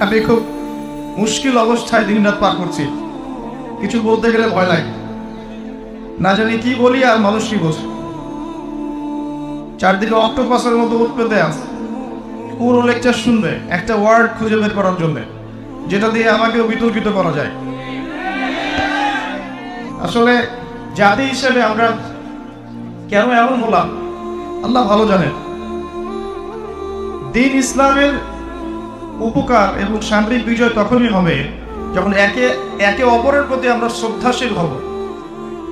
আমি খুব মুশকিল অবস্থায় দিনরাত পার করছি। কিছু বলতে গেলে ভয় লাগে। না জানি কি বলি আর মানুষ কি বোঝে। চারদিকে অক্টোপাসের মতো উৎপেতে আছে। পুরো লেকচার শুনবে, একটা ওয়ার্ড খুঁজে বের করার জন্য, যেটা দিয়ে আমাকেও বিতর্কিত করা যায়। আসলে জাতি হিসেবে আমরা কেন এমন হলাম? আল্লাহ ভালো জানেন। দিন ইসলামের উপকার এবং সামরিক বিজয় তখনই হবে যখন একে একে অপরের প্রতি আমরা শ্রদ্ধাশীল হব।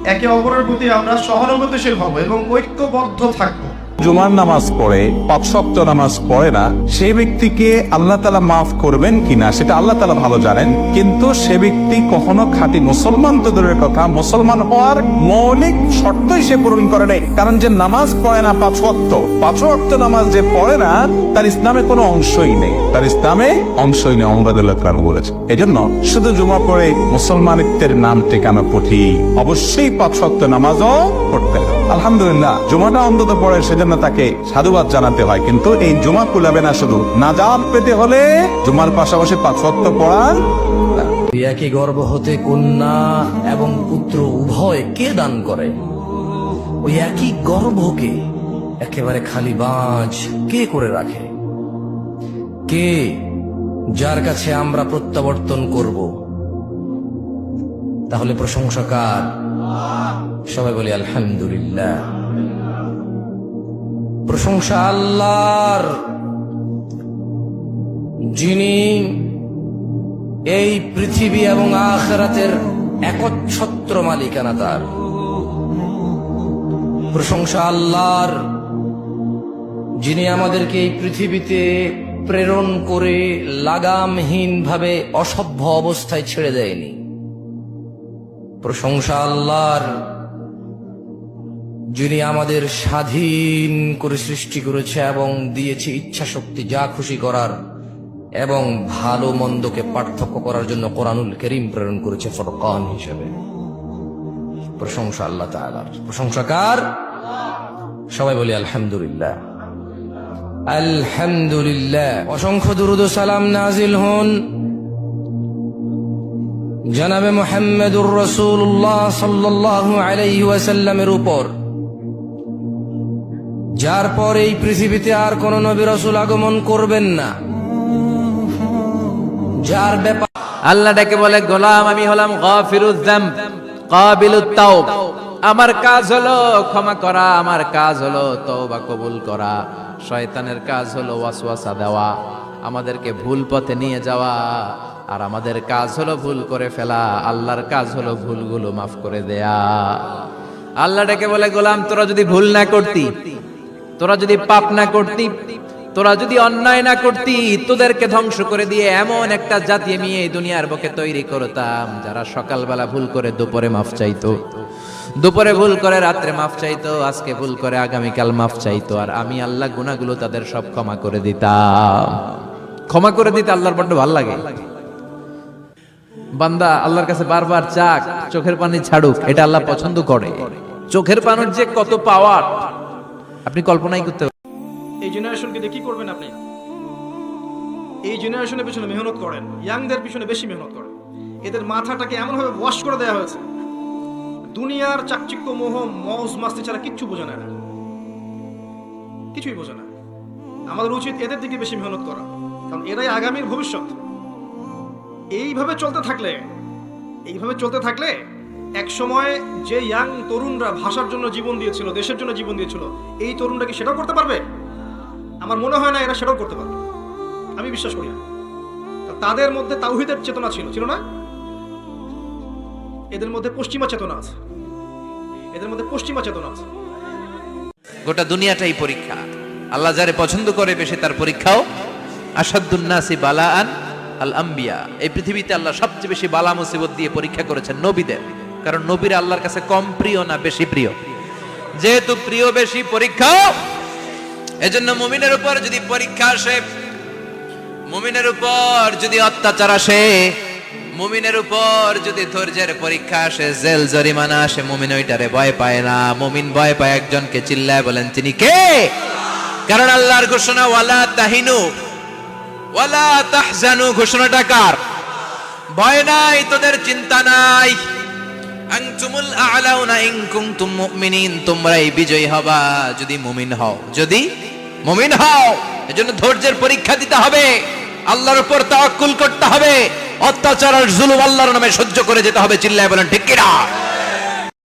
একে অপরের প্রতি আমরা সহানুভূতিশীল হব এবং ঐক্যবদ্ধ থাকব। জুমার নামাজ পড়ে, পাঁচ সপ্তাহ নামাজ পড়ে না সেই ব্যক্তিকে আল্লাহ তালা মাফ করবেন কিনা সেটা আল্লাহ তালা ভালো জানেন। কিন্তু সে ব্যক্তি কখনো খাঁটি মুসলমান তো দূরের কথা, মুসলমান হওয়ার মৌলিক শর্তই সে পূরণ করে নেই। কারণ যে নামাজ পড়ে না পাঁচ ওয়াক্ত পাঁচ ওয়াক্ত নামাজ যে পড়ে না, তার ইসলামে কোনো অংশই নেই। তার ইসলামে অংশই নেই অমরাদুল্লাহ কারণ বলেছে। এজন্য শুধু জুমা পড়ে মুসলমানিত্বের নাম টেকানো কঠি অবশ্যই পাঁচ ওয়াক্ত নামাজও পড়তে হবে। আলহামদুলিল্লাহ, জুমাটা অন্তত পড়ে সেজন্য তাকে সাধুবাদ জানাতে হয়। কিন্তু এই জুমা কুলাবে না শুধু, নাজাত পেতে হলে জুমার পাশাপাশি পাঁচ ওয়াক্ত পড়ার একই গর্ভ হতে কন্যা এবং পুত্র উভয় কে দান করে? ওই একই গর্ভকে একেবারে খালি বাজ কে করে রাখে? কে যার কাছে আমরা প্রত্যাবর্তন করব? তাহলে প্রশংসাকার সবাই বলি, আলহামদুলিল্লাহ। প্রশংসা আল্লাহর। যিনি এই পৃথিবী এবং আখরাতের একচ্ছত্র মালিকানা তার। প্রশংসা আল্লাহর। যিনি আমাদেরকে এই পৃথিবীতে প্রেরণ করে লাগামহীন ভাবে অসভ্য অবস্থায় ছেড়ে দেয়নি। প্রশংসা আল্লাহর, যিনি আমাদের স্বাধীন করে সৃষ্টি করেছে এবং দিয়েছে ইচ্ছা শক্তি যা খুশি করার এবং ভালো মন্দকে পার্থক্য করার জন্য কোরআনুল করিম প্রেরণ করেছে ফরকান হিসেবে। প্রশংসা আল্লাহ তাআলার। প্রশংসাকার সবাই বলি আলহামদুলিল্লাহ। আলহামদুলিল্লাহ। অসংখ্য দুরুদ সালাম নাজিল হন। জানাবে মোহাম্মদুর রসুল্লাহ সাল্লাল্লাহু আলাইহি ওয়াসাল্লামের উপর। যার পর এই পৃথিবীতে আর কোন নবী রসুল আগমন করবেন না। যার ব্যাপার আল্লাহ ডেকে বলে, গোলাম, আমি হলাম গফিরুদ্দাম কাবিলুত তাওব। আমার কাজ হলো ক্ষমা করা, আমার কাজ হলো তওবা কবুল করা। শয়তানের কাজ হলো ওয়াসওয়াসা দেওয়া। আমাদেরকে ভুল পথে নিয়ে যাওয়া। আর আমাদের কাজ হলো ভুল করে ফেলা, আল্লাহর কাজ হলো ভুলগুলো মাফ করে দেয়া। আল্লাহ ডেকে বলে, গোলাম, তোরা যদি ভুল না করতি, তোরা যদি পাপ না করতি, তোরা যদি অন্যায় না করতি, তোদেরকে ধ্বংস করে দিয়ে এমন একটা জাতি আমি এই দুনিয়ার বুকে তৈরি করতাম, যারা সকালবেলা ভুল করে দুপুরে মাফ চাইতো। দুপুরে ভুল করে রাত্রে মাফ চাইতো, আজকে ভুল করে আগামীকাল মাফ চাইতো। আর আমি আল্লাহ গুনাহগুলো তাদের সব ক্ষমা করে দিতাম। ক্ষমা করে দিতে আল্লাহর বড্ড ভালো লাগে। বান্দা আল্লাহর কাছে বারবার চাক, চোখের পানি ছাড়ুক, এটা আল্লাহ পছন্দ করে। চোখের পানির যে কত পাওয়ার আপনি কল্পনাই করতে এই জেনারেশনকে দিয়ে কি করবেন আপনি? এই জেনারেশনের পিছনে মেহনত করেন ইয়াংদের পিছনে বেশি মেহনত করেন। এদের মাথাটাকে এমনভাবে ওয়াশ করে দেওয়া হয়েছে। দুনিয়ার চাকচিক্য মোহ, মজ, মাস্তি ছাড়া কিচ্ছু বোঝে না। কিছুই বোঝে না। আমাদের উচিত এদের দিকে বেশি মেহনত করা। কারণ এরাই আগামীর ভবিষ্যৎ। এইভাবে চলতে থাকলে, এইভাবে চলতে থাকলে এক সময় যে ইয়াং তরুণরা ভাষার জন্য জীবন দিয়েছিল, দেশের জন্য জীবন দিয়েছিল, এই তরুণরা কি সেটাও করতে পারবে? আমার মনে হয় না এরা সেটাও করতে পারবে। আমি বিশ্বাস করি না। তাদের মধ্যে তাওহিদের চেতনা ছিল ছিল না? এদের মধ্যে পশ্চিমা চেতনা আছে। এদের মধ্যে পশ্চিমা চেতনা আছে। গোটা দুনিয়াটাই পরীক্ষা। আল্লাহ যারে পছন্দ করে বেশি তার পরীক্ষাও আসাদুন্নাসি বালাআন আল আম্বিয়া। এই পৃথিবীতে আল্লাহ সবচেয়ে বেশি বালা মুসিবত দিয়ে পরীক্ষা করেছেন নবীদের। কারণ নবীর আল্লাহর কাছে কম প্রিয় না বেশি প্রিয়। যেহেতু প্রিয় বেশি পরীক্ষা, এজন্য মুমিনের উপর যদি পরীক্ষা আসে, মুমিনের উপর যদি অত্যাচার আসে, মুমিনের উপর যদি ধৈর্যের পরীক্ষা আসে, জেল জরিমানা আসে, মুমিন ওইটারে ভয় পায় না। মুমিন ভয় পায় একজনকে চিল্লায় বলেন, তিনি কে? কারণ আল্লাহর ঘোষণা, ওয়ালা তাহিনু। ওয়ালা তাহজানু, ঘোষণাটা কার? ভয় নাই, তোদের চিন্তা নাই। আনতুমুল আ'লাউনা ইন কুনতুম মুমিনিন, তোমরাই বিজয়ী হবা যদি মুমিন হও। যদি মুমিন হও, এজন্য ধৈর্যের পরীক্ষা দিতে হবে। আল্লাহর উপর তাওয়াক্কুল করতে হবে। অত্যাচার আর জুলুম আল্লাহর নামে সহ্য করে যেতে হবে, চিল্লায় বলেন, ঠিক কিনা?